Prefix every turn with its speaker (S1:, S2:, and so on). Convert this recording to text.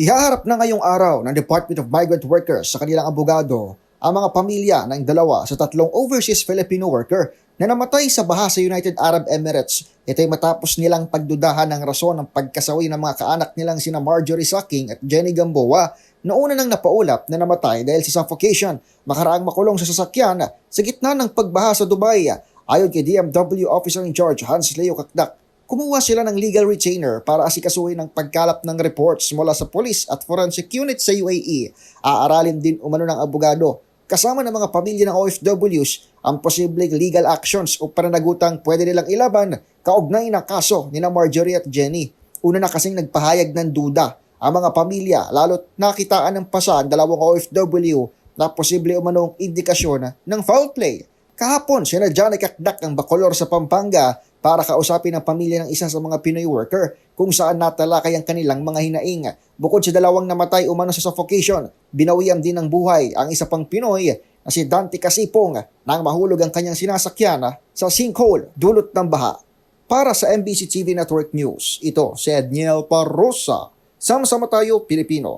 S1: Ihaharap na ngayong araw ng Department of Migrant Workers sa kanilang abogado ang mga pamilya ng dalawa sa tatlong overseas Filipino worker na namatay sa baha sa United Arab Emirates. Ito ay matapos nilang pagdudahan ng rason ng pagkasawi ng mga kaanak nilang sina Marjorie Sucking at Jenny Gamboa na una nang napaulap na namatay dahil sa suffocation makaraang makulong sa sasakyan sa gitna ng pagbaha sa Dubai. Ayon kay DMW Officer in Charge Hans Leo Kakdak, Kumuha sila ng legal retainer para asikasuhin ang pagkalap ng reports mula sa police at forensic unit sa UAE. Aaralin din umano ng abogado kasama ng mga pamilya ng OFWs ang posibleng legal actions o pananagutang pwede nilang ilaban kaugnay ng kaso ni na Marjorie at Jenny. Una na kasing nagpahayag ng duda ang mga pamilya lalo't nakitaan ng pasa ang dalawang OFW na posible umanong indikasyon ng foul play. Kahapon, sinadya na kakdak ng Bacolor sa Pampanga para kausapin ang pamilya ng isa sa mga Pinoy worker kung saan natalakay ang kanilang mga hinaing. Bukod sa dalawang namatay umano sa suffocation, binawian din ng buhay ang isa pang Pinoy na si Dante Casipong nang mahulog ang kanyang sinasakyan sa sinkhole dulot ng baha. Para sa MBC TV Network News, ito si Edniel Parrosa. Sama-sama tayo, Pilipino.